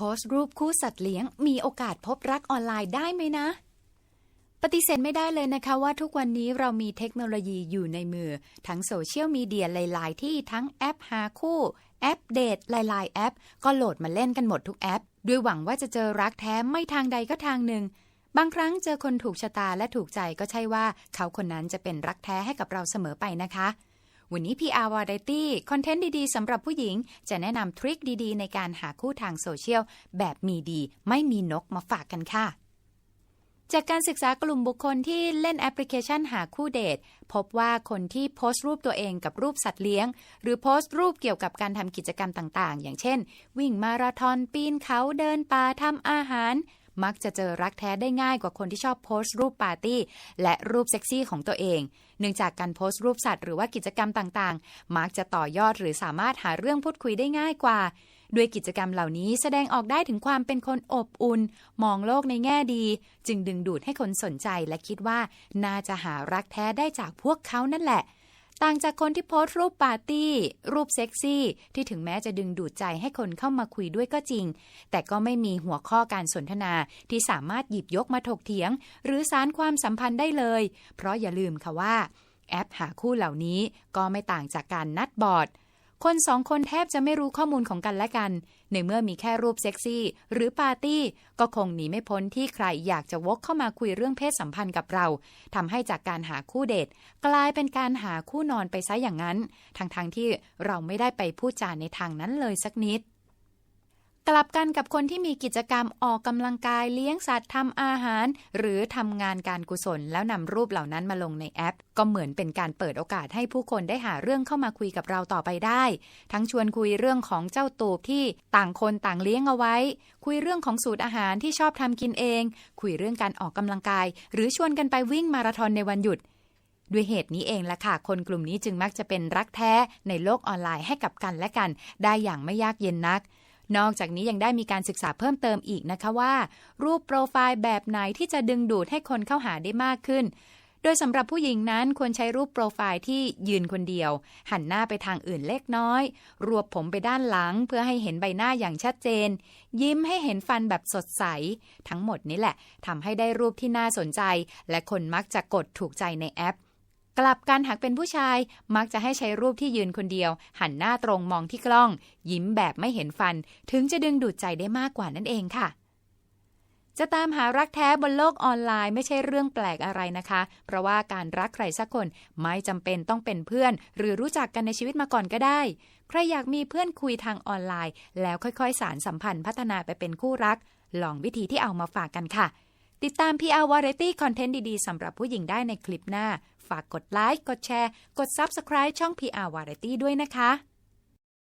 โพสต์รูปคู่สัตว์เลี้ยง มีโอกาสพบรักออนไลน์ได้ไหมนะ ปฏิเสธไม่ได้เลยนะคะว่าทุกวันนี้เรามีเทคโนโลยีอยู่ในมือ ทั้งโซเชียลมีเดียหลาย ๆ ที่ทั้งแอปหาคู่แอปเดทหลาย ๆ แอป ก็โหลดมาเล่นกันหมดทุกแอป ด้วยหวังว่าจะเจอรักแท้ไม่ทางใดก็ทางหนึ่งบางครั้งเจอคนถูกชะตาและถูกใจก็ใช่ว่าเขาคนนั้นจะเป็นรักแท้ให้กับเราเสมอไปนะคะ วันนี้ PR Variety คอนเทนต์ดี ๆสำหรับผู้หญิง จะแนะนำทริคดีๆ ในการหาคู่ทางโซเชียล แบบมีดี ไม่มีนกมาฝากกันค่ะ จากการศึกษากลุ่มบุคคลที่เล่นแอปพลิเคชันหาคู่เดท พบว่าคนที่โพสต์รูปตัวเองกับรูปสัตว์เลี้ยง หรือโพสต์รูปเกี่ยวกับการทำกิจกรรมต่างๆ อย่างเช่น วิ่งมาราธอนปีนเขาเดินป่าทำอาหาร มักจะเจอรักแท้ได้ง่ายกว่าคนที่ชอบโพสต์รูปปาร์ตี้ และรูปเซ็กซี่ของตัวเอง เนื่องจากการโพสต์รูปสัตว์หรือว่ากิจกรรมต่างๆ มักจะต่อยอดหรือสามารถหาเรื่องพูดคุยได้ง่ายกว่า ด้วยกิจกรรมเหล่านี้แสดงออกได้ถึงความเป็นคนอบอุ่น มองโลกในแง่ดี จึงดึงดูดให้คนสนใจและคิดว่าน่าจะหารักแท้ได้จากพวกเขานั่นแหละ ต่างจากคนที่โพสต์รูปปาร์ตี้ รูปเซ็กซี่ ที่ถึงแม้จะดึงดูดใจให้คนเข้ามาคุยด้วยก็จริง แต่ก็ไม่มีหัวข้อการสนทนาที่สามารถหยิบยกมาถกเถียง หรือสารความสัมพันธ์ได้เลย เพราะอย่าลืมค่ะว่า แอปหาคู่เหล่านี้ก็ไม่ต่างจากการนัดบอร์ด คนสองคนแทบจะไม่รู้ข้อมูลของกันและกัน ในเมื่อมีแค่รูปเซ็กซี่ หรือปาร์ตี้ ก็คงหนีไม่พ้นที่ใครอยากจะวกเข้ามาคุยเรื่องเพศสัมพันธ์กับเราทำให้จากการหาคู่เดท กลายเป็นการหาคู่นอนไปซะอย่างนั้น ทั้งๆทที่เราไม่ได้ไปพูดจาในทางนั้นเลยสักนิด กลับกันกับคนที่มีกิจกรรมออกกำลังกายเลี้ยงสัตว์ทำอาหาร หรือทำงานการกุศล แล้วนำรูปเหล่านั้นมาลงในแอป ก็เหมือนเป็นการเปิดโอกาสให้ผู้คนได้หาเรื่องเข้ามาคุยกับเราต่อไปได้ ทั้งชวนคุยเรื่องของเจ้าตูบที่ต่างคนต่างเลี้ยงเอาไว้ คุยเรื่องของสูตรอาหารที่ชอบทำกินเอง คุยเรื่องการออกกำลังกาย หรือชวนกันไปวิ่งมาราธอนในวันหยุดด้วยเหตุนี้เองล่ะค่ะ คนกลุ่มนี้จึงมักจะเป็นรักแท้ในโลกออนไลน์ให้กับกันและกัน ได้อย่างไม่ยากเย็นนัก นอกจากนี้ยังได้มีการศึกษาเพิ่มเติมอีกนะคะว่า รูปโปรไฟล์แบบไหนที่จะดึงดูดให้คนเข้าหาได้มากขึ้น โดยสำหรับผู้หญิงนั้นควรใช้รูปโปรไฟล์ที่ยืนคนเดียว หันหน้าไปทางอื่นเล็กน้อย รวบผมไปด้านหลังเพื่อให้เห็นใบหน้าอย่างชัดเจน ยิ้มให้เห็นฟันแบบสดใส ทั้งหมดนี้แหละทำให้ได้รูปที่น่าสนใจ และคนมักจะกดถูกใจในแอป กลับกันหากเป็นผู้ชายมักจะให้ใช้รูปที่ยืนคนเดียว หันหน้าตรงมองที่กล้อง ยิ้มแบบไม่เห็นฟัน ถึงจะดึงดูดใจได้มากกว่านั่นเองค่ะ จะตามหารักแท้บนโลกออนไลน์ไม่ใช่เรื่องแปลกอะไรนะคะ เพราะว่าการรักใครสักคนไม่จำเป็นต้องเป็นเพื่อน หรือรู้จักกันในชีวิตมาก่อนก็ได้ใครอยากมีเพื่อนคุยทางออนไลน์ แล้วค่อยๆ สารสัมพันธ์พัฒนาไปเป็นคู่รัก ลองวิธีที่เอามาฝากกันค่ะ ติดตาม PR Variety คอนเทนต์ดี ๆ สำหรับผู้หญิงได้ในคลิปหน้า ฝากกดไลค์ กดแชร์ กด Subscribe ช่อง PR Variety ด้วยนะคะ